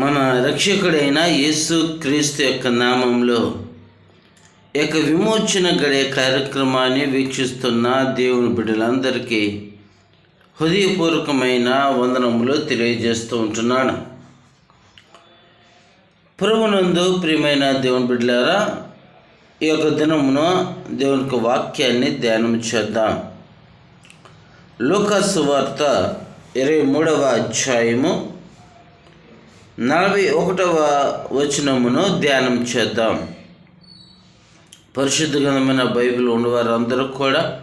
మన రక్షకుడైన యేసు క్రీస్తు యొక్క నామంలో యొక్క విమోచన గడే కార్యక్రమాన్ని వీక్షిస్తున్న దేవుని బిడ్డలందరికీ హృదయపూర్వకమైన వందనములు తెలియజేస్తూ ఉంటున్నాను. ప్రభునందు ప్రియమైన దేవుని బిడ్డలారా ఈ యొక్క దినమున దేవుని యొక్క వాక్యాన్ని ధ్యానం చేద్దాం. లోకసు వార్త ఇరవై మూడవ అధ్యాయము నలభై ఒకటవ వచనమును ధ్యానం చేద్దాం. పరిశుద్ధ గ్రంథమైన బైబిల్ ఉన్నవారందరూ కూడా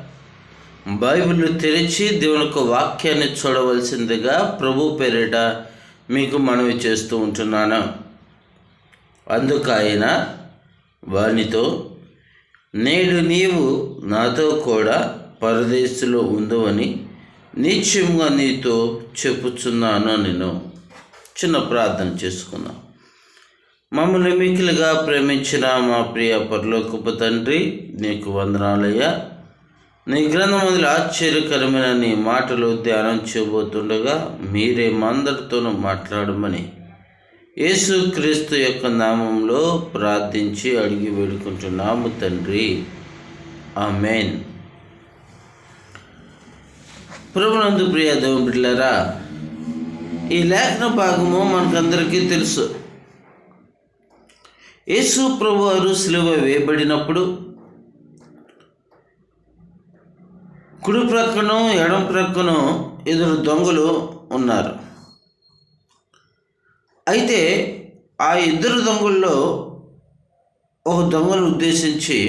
బైబిల్ తెరిచి దేవుని యొక్క వాక్యాన్ని చూడవలసిందిగా ప్రభు పేరిట మీకు మనవి చేస్తూ ఉంటున్నాను. అందుకు ఆయన వానితో నేడు నీవు నాతో కూడా పరదేశంలో ఉందవని నిత్యంగా నీతో చెప్పుచున్నాను నేను చిన్న ప్రార్థన చేసుకుందాం. మమ్మల్ని మిక్కిలిగా ప్రేమించిన మా ప్రియ పరలోకపు తండ్రి నీకు వందనాలయ్యా. నీ గ్రంథమందులు ఆశ్చర్యకరమైన నీ మాటలు ధ్యానం చేయబోతుండగా మీరే మందరితోనూ మాట్లాడమని యేసుక్రీస్తు యొక్క నామంలో ప్రార్థించి అడిగి వేడుకుంటున్నాము తండ్రి. ఆమెన్. ప్రభునందు ప్రియ దేవుని బిడ్డలారా ఈ లేఖన భాగము మనకందరికీ తెలుసు. యేసు ప్రభు వారు సిలువ వేయబడినప్పుడు కుడి ప్రక్కను ఎడం ప్రక్కను ఇద్దరు దొంగలు ఉన్నారు. అయితే ఆ ఇద్దరు దొంగల్లో ఒక దొంగను ఉద్దేశించి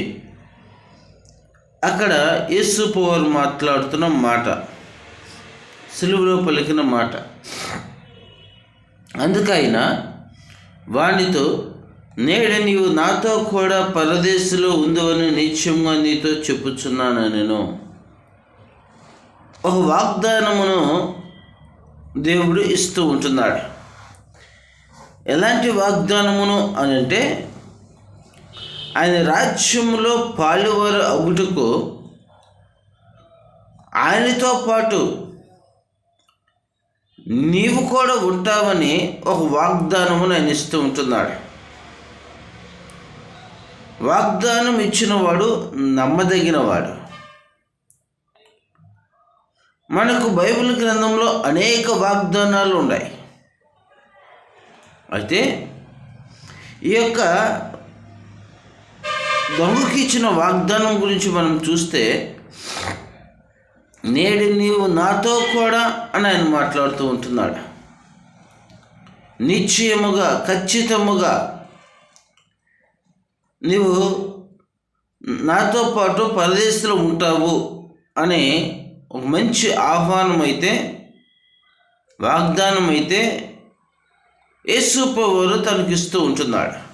అక్కడ యేసు పవర్ మాట్లాడుతున్న మాట సిలువలో పలికిన మాట. అందుకైనా వానితో నేడు నీవు నాతో కూడా పరదేశంలో ఉందవని నిత్యంగా నీతో చెప్పుచున్నాను నేను. ఒక వాగ్దానమును దేవుడు ఇస్తూ ఉంటున్నాడు. ఎలాంటి వాగ్దానమును అని అంటే ఆయన రాజ్యంలో పాలువారు అగుటకు ఆయనతో పాటు నీవు కూడా ఉంటావని ఒక వాగ్దానమును ఆయన ఇస్తూ ఉంటున్నాడు. వాగ్దానం ఇచ్చినవాడు నమ్మదగినవాడు. మనకు బైబిల్ గ్రంథంలో అనేక వాగ్దానాలు ఉన్నాయి. అయితే ఈ యొక్క దొంగకి ఇచ్చిన వాగ్దానం గురించి మనం చూస్తే నేడు నీవు నాతో కూడా అని ఆయన మాట్లాడుతూ ఉంటున్నాడు. నిశ్చయముగా ఖచ్చితముగా నీవు నాతో పాటు పరదేశంలో ఉంటావు అనే ఒక మంచి ఆహ్వానం అయితే వాగ్దానం అయితే యేసుపవారు తనకిస్తూ ఉంటున్నాడు.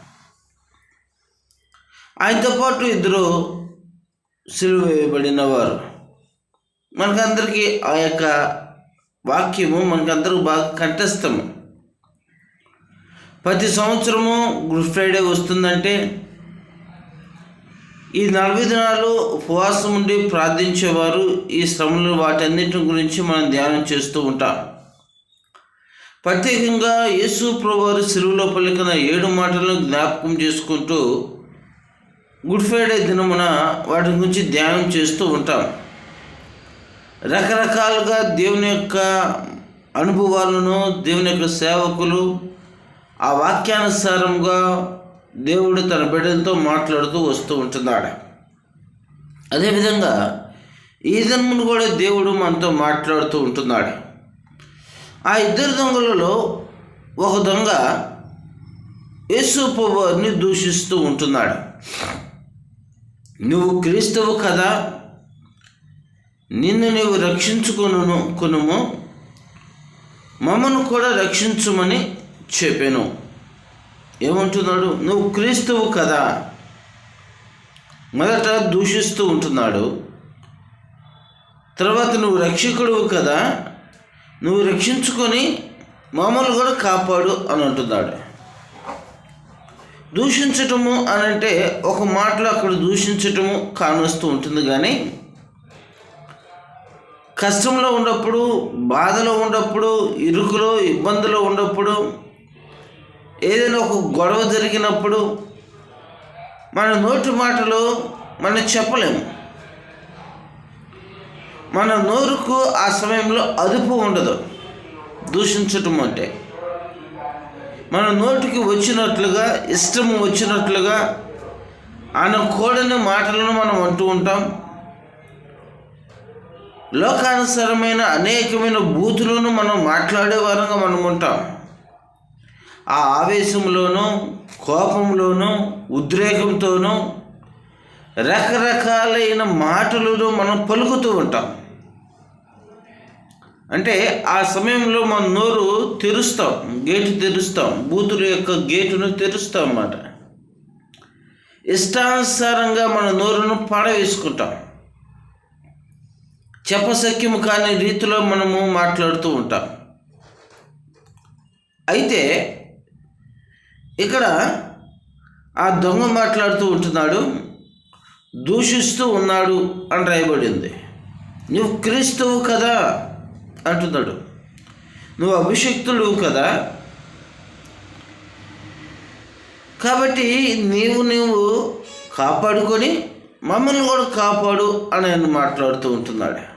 ఆయనతో పాటు ఇద్దరు సిలువ వేయబడిన వారు. మనకందరికీ ఆ యొక్క వాక్యము మనకందరూ బాగా కంఠస్థము. ప్రతి సంవత్సరము గుడ్ ఫ్రైడే వస్తుందంటే ఈ నలభై దినాలు ఉపవాసం ఉండి ప్రార్థించేవారు ఈ శ్రమలు వాటన్నిటి గురించి మనం ధ్యానం చేస్తూ ఉంటాం. ప్రత్యేకంగా యేసు ప్రభువారు సిలువలో పలికిన ఏడు మాటలను జ్ఞాపకం చేసుకుంటూ గుడ్ ఫ్రైడే దినమున వాటి గురించి ధ్యానం చేస్తూ ఉంటాం. రకరకాలుగా దేవుని యొక్క అనుభవాలను దేవుని యొక్క సేవకులు ఆ వాక్యానుసారంగా దేవుడు తన బిడ్డలతో మాట్లాడుతూ వస్తూ ఉంటున్నాడు. అదేవిధంగా ఈ జన్మను కూడా దేవుడు మనతో మాట్లాడుతూ ఉంటున్నాడు. ఆ ఇద్దరు దొంగలలో ఒక దొంగ యేసు ప్రభువారిని దూషిస్తూ ఉంటున్నాడు. నువ్వు క్రీస్తువు కదా నిన్ను నీవు రక్షించుకొను కొనుము. మమ్మను కూడా రక్షించుమని చెప్పాను. ఏమంటున్నాడు? నువ్వు క్రీస్తువు కదా. మొదట దూషిస్తూ ఉంటున్నాడు. తర్వాత నువ్వు రక్షకుడువు కదా. నువ్వు రక్షించుకొని మమ్మల్ని కూడా కాపాడు అని అంటున్నాడు. దూషించటము అని అంటే ఒక మాటలో అక్కడ దూషించటము కానొస్తూ ఉంటుంది కానీ కష్టంలో ఉన్నప్పుడు బాధలో ఉన్నప్పుడు ఇరుకులో ఇబ్బందులో ఉన్నప్పుడు ఏదైనా ఒక గొడవ జరిగినప్పుడు మన నోటి మాటలు మనం చెప్పలేము. మన నోరుకు ఆ సమయంలో అదుపు ఉండదు. దూషించటం అంటే. మన నోటికి వచ్చినట్లుగా ఇష్టం వచ్చినట్లుగా అనకూడని మాటలను మనం అంటూ ఉంటాం. లోకానుసారమైన అనేకమైన బూతులను మనం మాట్లాడే వారంగా మనం ఉంటాం. ఆ ఆవేశంలోనూ కోపంలోనూ ఉద్రేకంతోనూ రకరకాలైన మాటలను మనం పలుకుతూ ఉంటాం. అంటే ఆ సమయంలో మన నోరు తెరుస్తాం గేటు తెరుస్తాం బూతుల యొక్క గేటును తెరుస్తాం అన్నమాట. ఇష్టానుసారంగా మన నోరును పాడవేసుకుంటాం. చెప్పసఖ్యము కాని రీతిలో మనము మాట్లాడుతూ ఉంటాం. అయితే ఇక్కడ ఆ దొంగ మాట్లాడుతూ ఉంటున్నాడు దూషిస్తూ ఉన్నాడు అని రాయబడింది. నువ్వు క్రీస్తువు కదా అంటున్నాడు. నువ్వు అభిషక్తుడు కదా కాబట్టి నీవు నీవు కాపాడుకొని మమ్మల్ని కూడా కాపాడు అని ఆయన మాట్లాడుతూ ఉంటున్నాడు.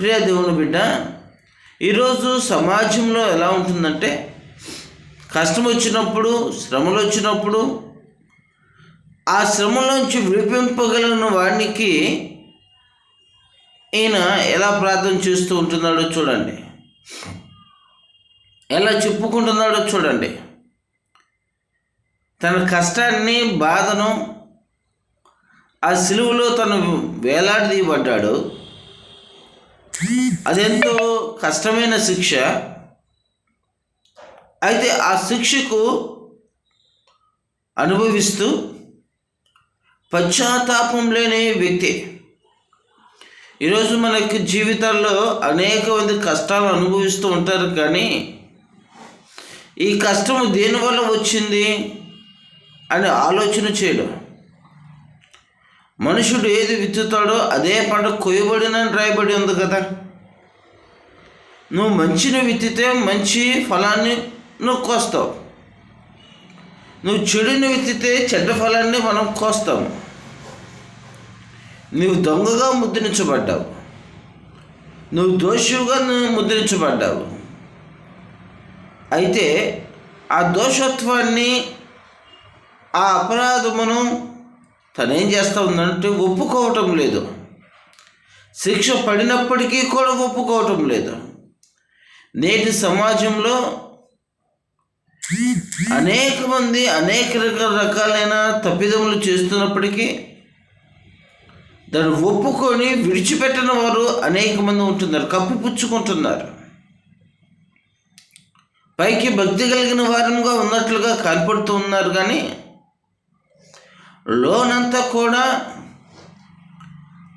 ప్రియ దేవుని బిడ్డ ఈరోజు సమాజంలో ఎలా ఉంటుందంటే కష్టం వచ్చినప్పుడు శ్రమలు వచ్చినప్పుడు ఆ శ్రమలోంచి విడిపింపగలిగిన వాడికి ఈయన ఎలా ప్రార్థన చేస్తూ ఉంటున్నాడో చూడండి. ఎలా చెప్పుకుంటున్నాడో చూడండి. తన కష్టాన్ని బాధను ఆ సిలువలో తను వేలాడదీయబడ్డాడు. అదెంతో కష్టమైన శిక్ష. అయితే ఆ శిక్షకు అనుభవిస్తూ పశ్చాత్తాపం లేని వ్యక్తి. ఈరోజు మనకి జీవితాల్లో అనేక మంది కష్టాలు అనుభవిస్తూ ఉంటారు కానీ ఈ కష్టం దేనివల్ల వచ్చింది అని ఆలోచన చేయడం. మనుషుడు ఏది విత్తుతాడో అదే పంట కొయ్యబడినని రాయబడి ఉంది కదా. నువ్వు మంచిని విత్తితే మంచి ఫలాన్ని నువ్వు కోస్తావు. నువ్వు చెడుని విత్తితే చెడ్డ ఫలాన్ని మనం కోస్తాము. నువ్వు దొంగగా ముద్రించబడ్డావు. నువ్వు దోషువుగా నువ్వు ముద్రించబడ్డావు. అయితే ఆ దోషత్వాన్ని ఆ అపరాధమును తనేం చేస్తూ ఉందంటే ఒప్పుకోవటం లేదు. శిక్ష పడినప్పటికీ కూడా ఒప్పుకోవటం లేదు. నేటి సమాజంలో అనేక మంది అనేక రకాల రకాలైన తప్పిదములు చేస్తున్నప్పటికీ దాన్ని ఒప్పుకొని విడిచిపెట్టిన వారు అనేక మంది ఉంటున్నారు కప్పిపుచ్చుకుంటున్నారు పైకి భక్తి కలిగిన వారంగా ఉన్నట్లుగా కనపడుతూ ఉన్నారు కానీ లోనంతా కూడా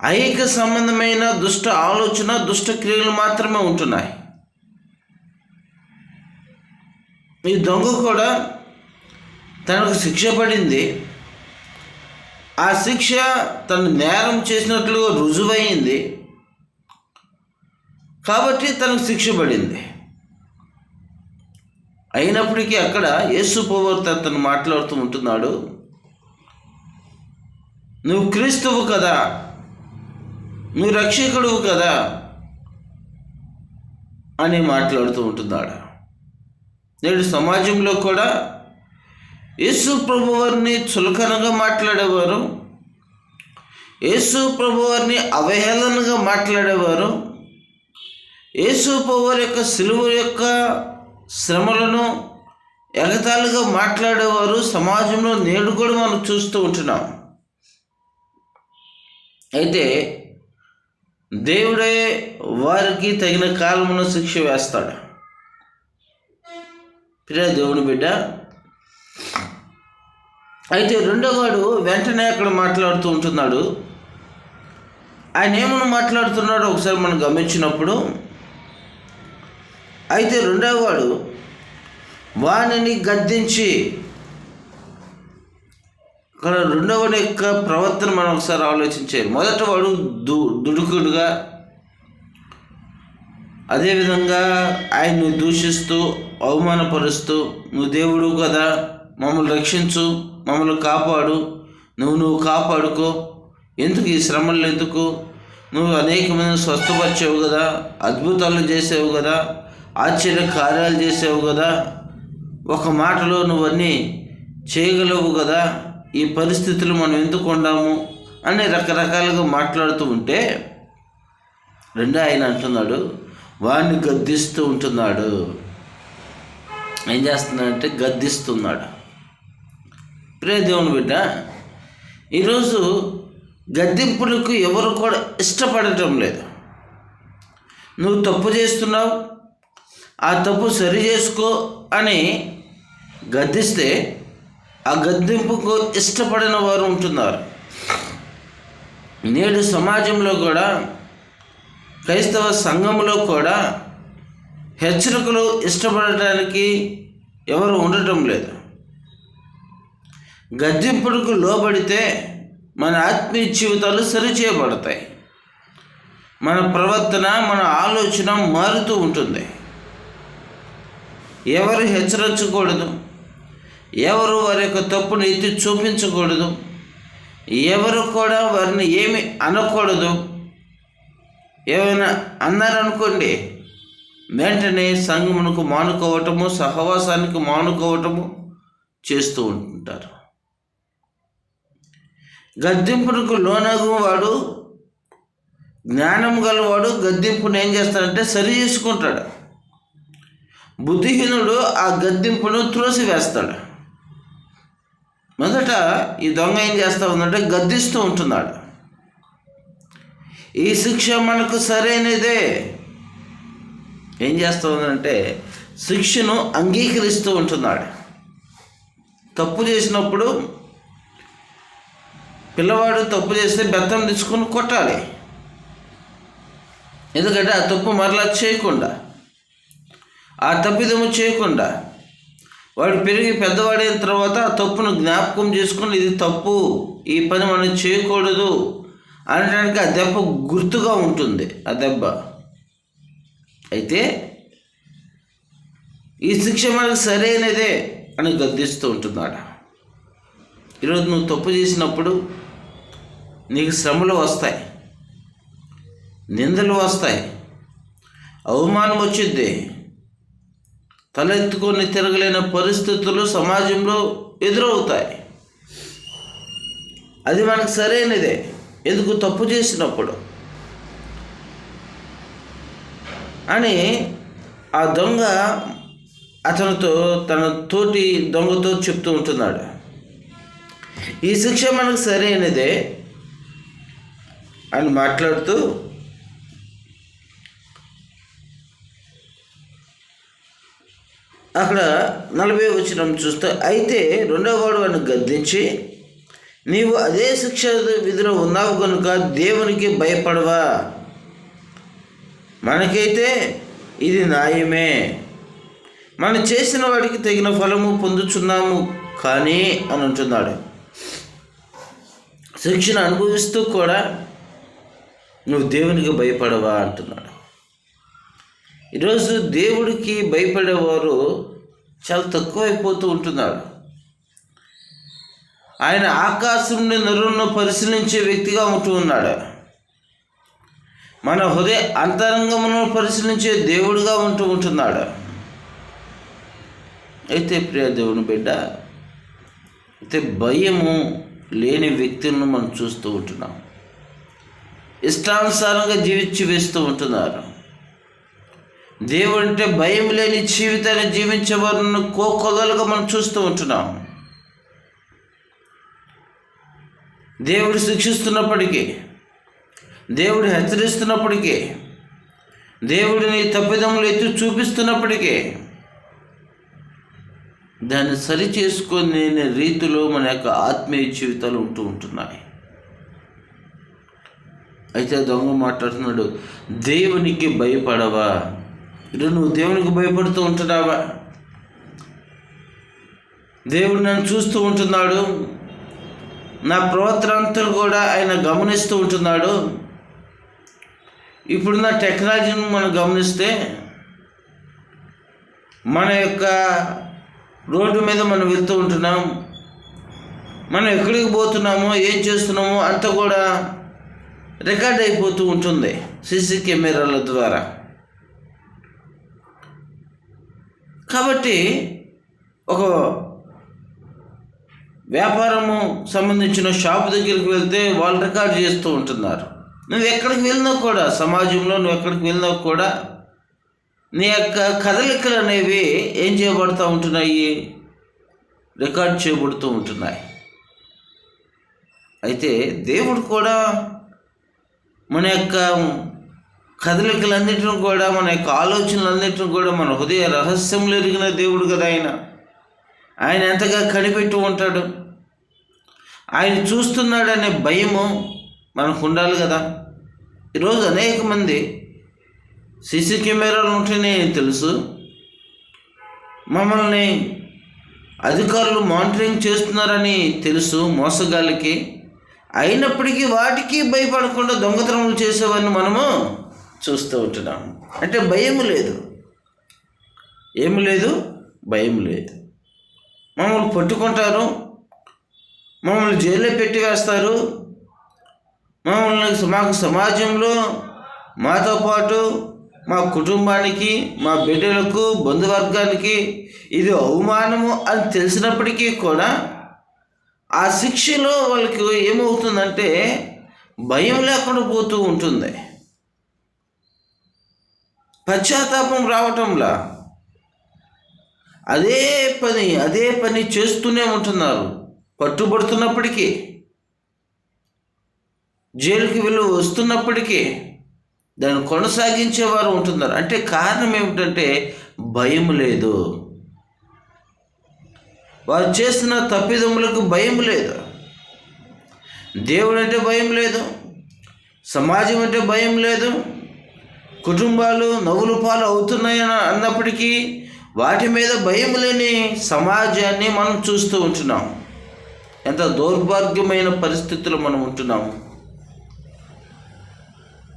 ఐక సంబంధమైన దుష్ట ఆలోచన దుష్ట క్రియలు మాత్రమే ఉంటున్నాయి. ఈ దొంగ కూడా తనకు శిక్ష పడింది. ఆ శిక్ష తను నేరం చేసినట్లుగా రుజువైంది. కాబట్టి తనకు శిక్ష పడింది. అయినప్పటికీ అక్కడ యేసు పోవర్త తను మాట్లాడుతూ ఉంటున్నాడు. నువ్వు క్రీస్తువు కదా. నువ్వు రక్షకుడువు కదా. అని మాట్లాడుతూ ఉంటున్నాడు. నేడు సమాజంలో కూడా యేసు ప్రభు వారిని చులకనగా మాట్లాడేవారు. యేసు ప్రభు వారిని అవహేళనగా మాట్లాడేవారు. యేసు ప్రభువారి యొక్క సిలువ యొక్క శ్రమలను ఎగతాళిగా మాట్లాడేవారు. సమాజంలో నేడు కూడా మనం చూస్తూ ఉంటున్నాం. అయితే దేవుడే వారికి తగిన కాలమును శిక్ష వేస్తాడు. ప్రియ దేవుని బిడ్డ అయితే రెండోవాడు వెంటనే అక్కడ మాట్లాడుతూ ఉంటున్నాడు. ఆయన ఏమని మాట్లాడుతున్నాడో ఒకసారి మనం గమనించినప్పుడు అయితే రెండోవాడు వాణిని గద్దించి ఇక్కడ రెండవని యొక్క ప్రవర్తన మనం ఒకసారి ఆలోచించాలి మొదట వాడు దు దుడుకుడుగా అదేవిధంగా ఆయన్ని దూషిస్తూ అవమానపరుస్తూ నువ్వు దేవుడు కదా మమ్మల్ని రక్షించు మమ్మల్ని కాపాడు నువ్వు నువ్వు కాపాడుకో. ఎందుకు ఈ శ్రమలు ఎందుకు? నువ్వు అనేకమైన స్వస్థపరిచేవు కదా అద్భుతాలు చేసేవు కదా ఆశ్చర్య కార్యాలు చేసేవు కదా. ఒక మాటలో నువ్వన్నీ చేయగలవు కదా. ఈ పరిస్థితులు మనం ఎందుకు ఉండాము అని రకరకాలుగా మాట్లాడుతూ ఉంటే రెండో ఆయన అంటున్నాడు వాడిని గద్దిస్తూ ఉంటున్నాడు. ఏం చేస్తున్నాడంటే గద్దిస్తున్నాడు. ప్రే దేవుని బిడ్డ ఈరోజు గద్దింపులకు ఎవరు కూడా ఇష్టపడటం లేదు. నువ్వు తప్పు చేస్తున్నావు ఆ తప్పు సరి చేసుకో అని గద్దిస్తే ఆ గద్దింపుకు ఇష్టపడిన వారు ఉంటున్నారు. నేడు సమాజంలో కూడా క్రైస్తవ సంఘంలో కూడా హెచ్చరికలు ఇష్టపడటానికి ఎవరు ఉండటం లేదు. గద్దింపులకు లోబడితే మన ఆత్మీయ జీవితాలు సరిచేయబడతాయి. మన ప్రవర్తన మన ఆలోచన మారుతూ ఉంటుంది. ఎవరు హెచ్చరించకూడదు. ఎవరు వారి యొక్క తప్పును ఎత్తి చూపించకూడదు. ఎవరు కూడా వారిని ఏమి అనకూడదు. ఏమైనా అన్నారనుకోండి వెంటనే సంగమునకు మానుకోవటము సహవాసానికి మానుకోవటము చేస్తూ ఉంటుంటారు. గద్దింపునకు లోనగు వాడు జ్ఞానం గలవాడు గద్దింపును ఏం చేస్తాడంటే సరి చేసుకుంటాడు. బుద్ధిహీనుడు ఆ గద్దింపును త్రోసివేస్తాడు. మొదట ఈ దొంగ ఏం చేస్తూ ఉందంటే గద్దిస్తూ ఉంటున్నాడు. ఈ శిక్ష మనకు సరైనదే. ఏం చేస్తూ ఉందంటే శిక్షను అంగీకరిస్తూ ఉంటున్నాడు. తప్పు చేసినప్పుడు పిల్లవాడు తప్పు చేస్తే బెత్తం తీసుకుని కొట్టాలి. ఎందుకంటే ఆ తప్పు మరలా చేయకుండా ఆ తప్పిదము చేయకుండా వాడు పెరిగి పెద్దవాడైన తర్వాత ఆ తప్పును జ్ఞాపకం చేసుకుని ఇది తప్పు ఈ పని మనం చేయకూడదు అనడానికి ఆ దెబ్బ గుర్తుగా ఉంటుంది ఆ దెబ్బ. అయితే ఈ శిక్ష మనకు సరైనదే అని గద్దిస్తూ ఉంటున్నాడు. ఈరోజు నువ్వు తప్పు చేసినప్పుడు నీకు శ్రమలు వస్తాయి నిందలు వస్తాయి అవమానం వచ్చింది తలెత్తుకొని తిరగలేని పరిస్థితులు సమాజంలో ఎదురవుతాయి. అది మనకు సరైనదే. ఎందుకు తప్పు చేసినప్పుడు? అని ఆ దొంగ అతనితో తన తోటి దొంగతో చెప్తూ ఉంటున్నాడు. ఈ శిక్ష మనకు సరైనదే అని మాట్లాడుతూ అక్కడ నలభై వచ్చిన చూస్తే అయితే రెండవ వాడు వాడిని గద్దించి నీవు అదే శిక్ష విధిలో ఉన్నావు కనుక దేవునికి భయపడవా? మనకైతే ఇది న్యాయమే. మనం చేసిన వాడికి తగిన ఫలము పొందుచున్నాము కానీ అని అంటున్నాడు. శిక్షను అనుభవిస్తూ కూడా నువ్వు దేవునికి భయపడవా? అంటున్నాడు. ఈరోజు దేవుడికి భయపడేవారు చాలా తక్కువైపోతూ ఉంటున్నాడు ఆయన ఆకాశం నుండి నరులను పరిశీలించే వ్యక్తిగా ఉంటూ ఉన్నాడు. మన హృదయ అంతరంగమును పరిశీలించే దేవుడిగా ఉంటూ ఉంటున్నాడు. అయితే ప్రియ దేవుని బిడ్డ అయితే భయము లేని వ్యక్తులను మనం చూస్తూ ఉంటున్నాం. ఇష్టానుసారంగా జీవించి వేస్తూ ఉంటున్నారు. దేవుడు అంటే భయం లేని జీవితాన్ని జీవించే వారిని కోకొదలుగా మనం చూస్తూ ఉంటున్నాం. దేవుడు శిక్షిస్తున్నప్పటికీ దేవుడు హెచ్చరిస్తున్నప్పటికీ దేవుడిని తప్పిదములు ఎత్తి చూపిస్తున్నప్పటికీ దాన్ని సరి చేసుకునే రీతిలో మన యొక్క ఆత్మీయ జీవితాలు ఉంటూ ఉంటున్నాయి. అయితే దొంగ మాట్లాడుతున్నాడు దేవునికి భయపడవా? ఇటు నువ్వు దేవునికి భయపడుతూ ఉంటున్నావా? దేవుడు నన్ను చూస్తూ ఉంటున్నాడు. నా ప్రవర్తన అంతా కూడా ఆయన గమనిస్తూ ఉంటున్నాడు. ఇప్పుడున్న టెక్నాలజీని మనం గమనిస్తే మన యొక్క రోడ్డు మీద మనం వెళ్తూ ఉంటున్నాం. మనం ఎక్కడికి పోతున్నామో ఏం చేస్తున్నామో అంతా కూడా రికార్డ్ అయిపోతూ ఉంటుంది సీసీ కెమెరాల ద్వారా. కాబట్టి ఒక వ్యాపారము సంబంధించిన షాప్ దగ్గరికి వెళ్తే వాళ్ళు రికార్డ్ చేస్తూ ఉంటున్నారు. నువ్వు ఎక్కడికి వెళ్ళినా కూడా సమాజంలో నువ్వు ఎక్కడికి వెళ్ళినా కూడా నీ యొక్క కదలికలు అనేవి ఏం చేయబడుతూ ఉంటున్నాయి? రికార్డ్ చేయబడుతూ ఉంటున్నాయి. అయితే దేవుడు కూడా మన యొక్క కదలికలన్నిటిని కూడా మన యొక్క ఆలోచనలన్నిటిని కూడా మన హృదయ రహస్యంలో ఎరిగిన దేవుడు కదా ఆయన. ఆయన ఎంతగా కనిపెట్టి ఉంటాడు. ఆయన చూస్తున్నాడనే భయము మనకు ఉండాలి కదా. ఈరోజు అనేక మంది సీసీ కెమెరాలు ఉంటేనే తెలుసు. మమ్మల్ని అధికారులు మానిటరింగ్ చేస్తున్నారని తెలుసు మోసగాళ్ళకి. అయినప్పటికీ వాటికి భయపడకుండా దొంగతనములు చేసేవాడిని మనము. చూస్తూ ఉంటున్నాం. అంటే భయం లేదు. ఏమి లేదు? భయం లేదు. మమ్మల్ని పట్టుకుంటారు. మమ్మల్ని జైల్లో పెట్టి వేస్తారు. మమ్మల్ని మాకు సమాజంలో మాతో పాటు మా కుటుంబానికి మా బిడ్డలకు బంధువర్గానికి ఇది అవమానము అని తెలిసినప్పటికీ కూడా ఆ శిక్షలో వాళ్ళకి ఏమవుతుందంటే భయం లేకుండా పోతూ ఉంటుంది. పశ్చాత్తాపం రావటంలా. అదే పని అదే పని చేస్తూనే ఉంటున్నారు. పట్టుబడుతున్నప్పటికీ జైలుకి వెళ్ళి వస్తున్నప్పటికీ దాన్ని కొనసాగించేవారు ఉంటున్నారు. అంటే కారణం ఏమిటంటే భయం లేదు. వారు చేస్తున్న తప్పిదములకు భయం లేదు. దేవుడు అంటే భయం లేదు. సమాజం అంటే భయం లేదు. కుటుంబాలు నవ్వులు పాలు అవుతున్నాయని అన్నప్పటికీ వాటి మీద భయం లేని సమాజాన్ని మనం చూస్తూ ఉంటున్నాం. ఎంత దౌర్భాగ్యమైన పరిస్థితులు మనం ఉంటున్నాము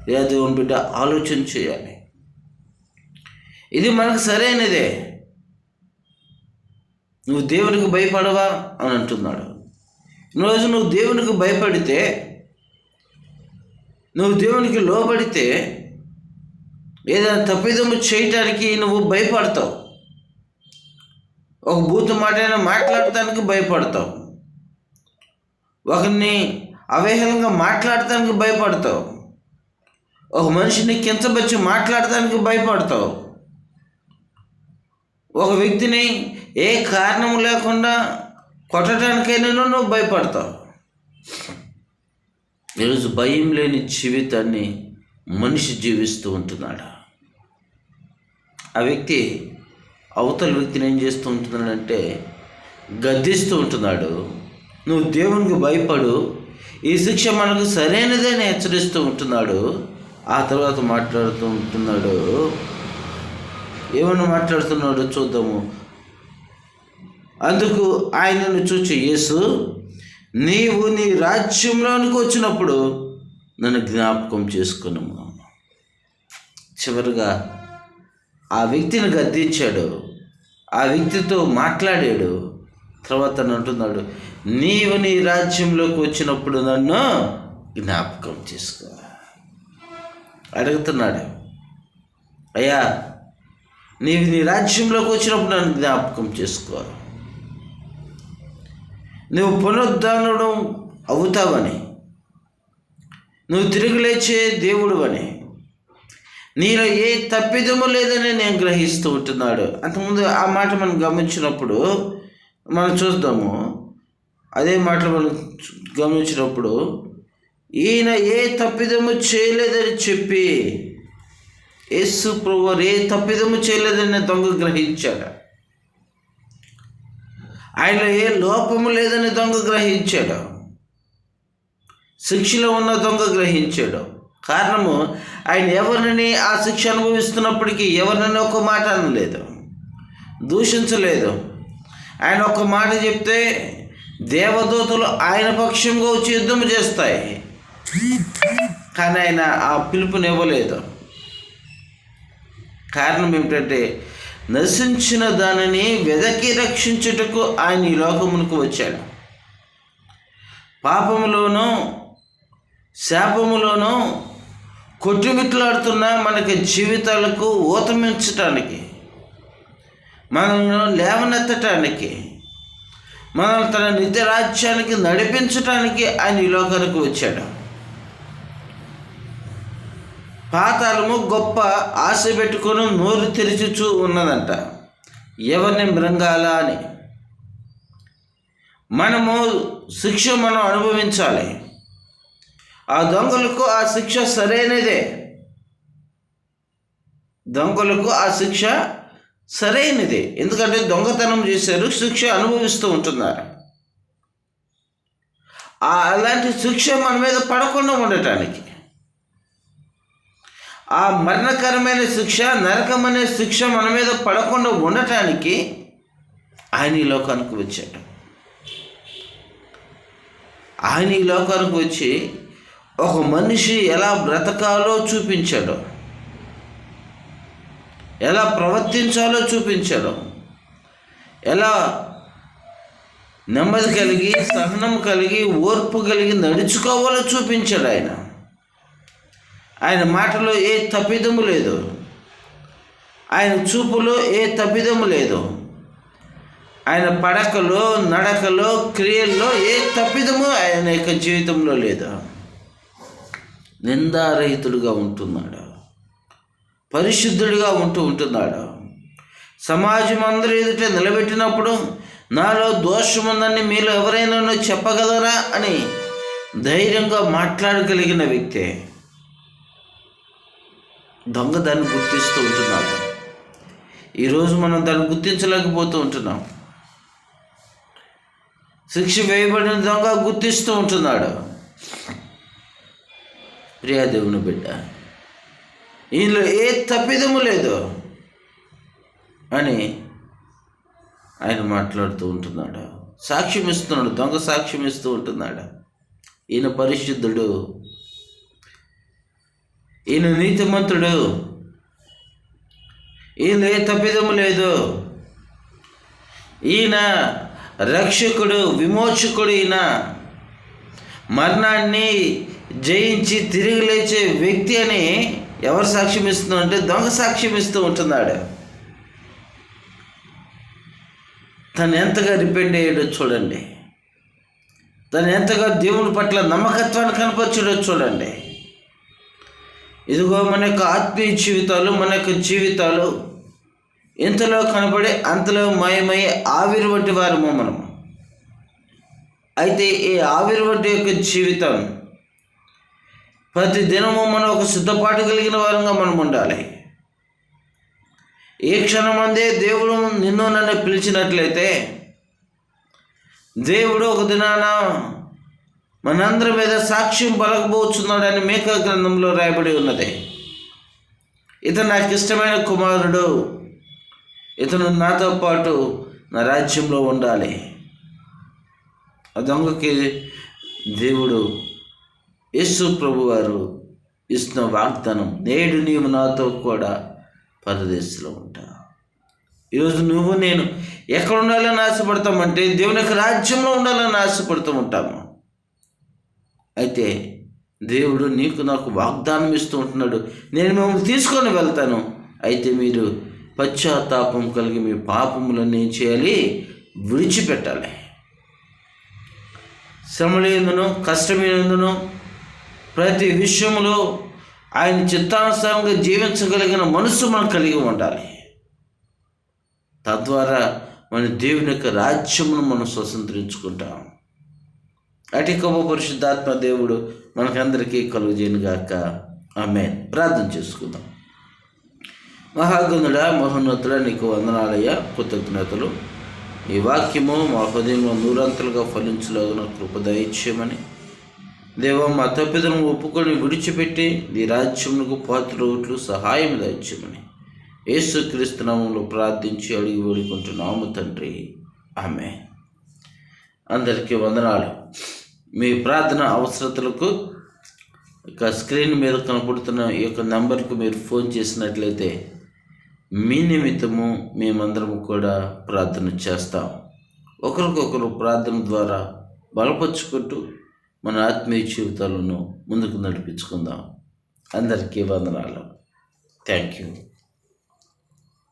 లేదా దేవుని బిడ్డ ఆలోచన చేయాలి. ఇది మనకు సరైనదే. నువ్వు దేవునికి భయపడవా అని అంటున్నాడు. రోజు నువ్వు దేవునికి భయపడితే నువ్వు దేవునికి లోబడితే ఏదైనా తప్పిదము చేయటానికి నువ్వు భయపడతావు. ఒక బూతు మాట అయినా మాట్లాడటానికి భయపడతావు. ఒకరిని అవహేళనగా మాట్లాడటానికి భయపడతావు. ఒక మనిషిని కించబచ్చి మాట్లాడటానికి భయపడతావు. ఒక వ్యక్తిని ఏ కారణం లేకుండా కొట్టడానికైనా నువ్వు భయపడతావు. ఈరోజు భయం లేని జీవితాన్ని మనిషి జీవిస్తూ ఉంటున్నాడు? ఆ వ్యక్తి అవతల వ్యక్తిని ఏం చేస్తూ ఉంటున్నాడంటే గద్దిస్తూ ఉంటున్నాడు. నువ్వు దేవునికి భయపడు. ఈ శిక్ష మనకు సరైనదని హెచ్చరిస్తూ ఉంటున్నాడు. ఆ తర్వాత మాట్లాడుతూ ఉంటున్నాడు. ఏమన్నా మాట్లాడుతున్నాడో చూద్దాము. అందుకు ఆయనను చూచి యేసు. నీవు నీ రాజ్యంలోనికి వచ్చినప్పుడు నన్ను జ్ఞాపకం చేసుకున్నాము చివరిగా ఆ వ్యక్తిని గద్దించాడు. ఆ వ్యక్తితో మాట్లాడాడు. తర్వాత అంటున్నాడు నీవు నీ రాజ్యంలోకి వచ్చినప్పుడు నన్ను జ్ఞాపకం చేసుకో. అడుగుతున్నాడు. అయ్యా నీవు నీ రాజ్యంలోకి వచ్చినప్పుడు నన్ను జ్ఞాపకం చేసుకో. నువ్వు పునరుద్ధరణం అవుతావని నువ్వు తిరిగి లేచే దేవుడు అని నీలో ఏ తప్పిదము లేదని నేను గ్రహిస్తూ ఉంటున్నాడు. అంతకుముందు ఆ మాట మనం గమనించినప్పుడు మనం చూద్దాము. అదే మాట మనం గమనించినప్పుడు ఈయన ఏ తప్పిదము చేయలేదని చెప్పి యేసు ప్రభు ఏ తప్పిదము చేయలేదని దొంగ గ్రహించాడు. ఆయనలో ఏ లోపము లేదని దొంగ గ్రహించాడు. శిక్షలో ఉన్న దొంగ గ్రహించాడు. కారణము ఆయన ఎవరిని ఆ శిక్ష అనుభవిస్తున్నప్పటికీ ఎవరినైనా ఒక మాట అనలేదు దూషించలేదు. ఆయన ఒక మాట చెప్తే దేవదూతలు ఆయన పక్షంగా వచ్చి యుద్ధం చేస్తాయి. కానీ ఆయన ఆ పిలుపునివ్వలేదు కారణం ఏమిటంటే నశించిన దానిని వెదకి రక్షించుటకు ఆయన ఈ లోకమునకు వచ్చాడు. పాపములోనూ శాపములోనూ కొట్టుమిట్లాడుతున్న మనకి జీవితాలకు ఊతమించటానికి మనల్ని లేవనెత్తటానికి మనల్ని తన నిత్య రాజ్యానికి నడిపించటానికి ఆయన ఈ లోకానికి వచ్చాడు. పాతాళము గొప్ప ఆశ పెట్టుకొని నోరు తెరిచిచూ ఉన్నదంట. ఎవరిని మృంగాల అని. మనము శిక్ష మనం అనుభవించాలి. ఆ దొంగలకు ఆ శిక్ష సరైనదే. దొంగలకు ఆ శిక్ష సరైనదే. ఎందుకంటే దొంగతనం చేశారు శిక్ష అనుభవిస్తూ ఉంటున్నారు. ఆ అలాంటి శిక్ష మన మీద పడకుండా ఉండటానికి. ఆ మరణకరమైన శిక్ష నరకమనే శిక్ష మన మీద పడకుండా ఉండటానికి ఆయన ఈ లోకానికి వచ్చాడు. ఆయన ఈ లోకానికి వచ్చి ఒక మనిషి ఎలా బ్రతకాలో చూపించాడు. ఎలా ప్రవర్తించాలో చూపించాడు. ఎలా నెమ్మది కలిగి సహనం కలిగి ఓర్పు కలిగి నడుచుకోవాలో చూపించాడు ఆయన. ఆయన మాటలో ఏ తప్పిదము లేదు. ఆయన చూపులో ఏ తప్పిదము లేదు. ఆయన పడకలో నడకలో క్రియల్లో ఏ తప్పిదము ఆయన యొక్క జీవితంలో లేదు. నిందారహితుడుగా ఉంటున్నాడు? పరిశుద్ధుడిగా ఉంటూ ఉంటున్నాడు? సమాజం అందరి ఎదుట నిలబెట్టినప్పుడు నాలో దోషముందని మీరు ఎవరైనా చెప్పగలరా అని ధైర్యంగా మాట్లాడగలిగిన వ్యక్తే దొంగ దాన్ని గుర్తిస్తూ ఉంటున్నాడు. ఈరోజు మనం దాన్ని గుర్తించలేకపోతూ ఉంటున్నాం. శిక్ష వేయబడిన దొంగ గుర్తిస్తూ ఉంటున్నాడు. ప్రియాదేవుని బిడ్డ. ఈయనలో ఏ తప్పిదము లేదు అని ఆయన మాట్లాడుతూ ఉంటున్నాడు. సాక్ష్యం ఇస్తున్నాడు దొంగ సాక్ష్యం ఇస్తూ ఉంటున్నాడు. ఈయన పరిశుద్ధుడు ఈయన నీతిమంతుడు. ఈయన ఏ తప్పిదము లేదు. ఈయన రక్షకుడు విమోచకుడు ఈయన. మరణాన్ని జయించి తిరిగి లేచే వ్యక్తి అని ఎవరు సాక్ష్యం ఇస్తున్నారు అంటే దొంగ సాక్ష్యం ఇస్తూ ఉంటున్నాడు. తను ఎంతగా డిపెండ్ అయ్యాడో చూడండి. తను ఎంతగా దేవుని పట్ల నమ్మకత్వాన్ని కనపరచడో చూడండి. ఇదిగో మన యొక్క ఆత్మీయ జీవితాలు మన యొక్క జీవితాలు ఇంతలో కనబడి అంతలో మాయమయ్యే ఆవిరి వంటి వారము మనము. అయితే ఈ ఆవిరి వంటి యొక్క జీవితం ప్రతి దినము మనం ఒక సిద్ధపాటు కలిగిన వారంగా మనం ఉండాలి ఏ క్షణమందే దేవుడు నిన్ను నన్ను పిలిచినట్లయితే దేవుడు ఒక దినాన మనందరి మీద సాక్ష్యం పలకబోచున్నాడని మేక గ్రంథంలో రాయబడి ఉన్నది. ఇతను నాకు ఇష్టమైన కుమారుడు. ఇతను నాతో పాటు నా రాజ్యంలో ఉండాలి. ఆ దొంగకి దేవుడు యేసు ప్రభు వారు ఇస్తున్న వాగ్దానం నేడు నీవు నాతో కూడా పరదేశంలో ఉంటా. ఈరోజు నువ్వు నేను ఎక్కడ ఉండాలని ఆశపడతామంటే దేవుని యొక్క రాజ్యంలో ఉండాలని ఆశపడుతూ ఉంటాము. అయితే దేవుడు నీకు నాకు వాగ్దానం ఇస్తూ ఉంటున్నాడు. నేను మిమ్మల్ని తీసుకొని వెళ్తాను. అయితే మీరు పశ్చాత్తాపం కలిగి మీ పాపములన్నీ ఏం చేయాలి? విడిచిపెట్టాలి. శ్రమలేందునో కష్టమైనందునో ప్రతి విషయంలో ఆయన చిత్తానుసారంగా జీవించగలిగిన మనసు మనం కలిగి ఉండాలి. తద్వారా మన దేవుని యొక్క రాజ్యమును మనం స్వతంత్రించుకుంటాం. అటు కవ పరిశుద్ధాత్మ దేవుడు మనకందరికీ కలుగుజేను గాక ఆమె ప్రార్థన చేసుకుందాం. మహాగంధుడ మహోన్నతుడ నీకు వందనాలయ్య. కృతజ్ఞతలు. ఈ వాక్యము మా హృదయంలో నూరంతలుగా ఫలించలాగిన కృప దయచేయమని దేవా మా తప్పిదలను ఒప్పుకొని విడిచిపెట్టి నీ రాజ్యమునకు పాత్రలు సహాయం దాచ్యమని యేసుక్రీస్తునామంలో ప్రార్థించి అడిగి వేడుకుంటున్నాము తండ్రి. ఆమె అందరికీ వందనాలు. మీ ప్రార్థన అవసరతలకు ఇక స్క్రీన్ మీద కనపడుతున్న ఈ యొక్క నెంబర్కు మీరు ఫోన్ చేసినట్లయితే మీ నిమిత్తము మేమందరము కూడా ప్రార్థన చేస్తాం. ఒకరికొకరు ప్రార్థన ద్వారా బలపరుచుకుంటూ మన ఆత్మీయ జీవితాలను ముందుకు నడిపించుకుందాం. అందరికీ వందనాలు. Thank you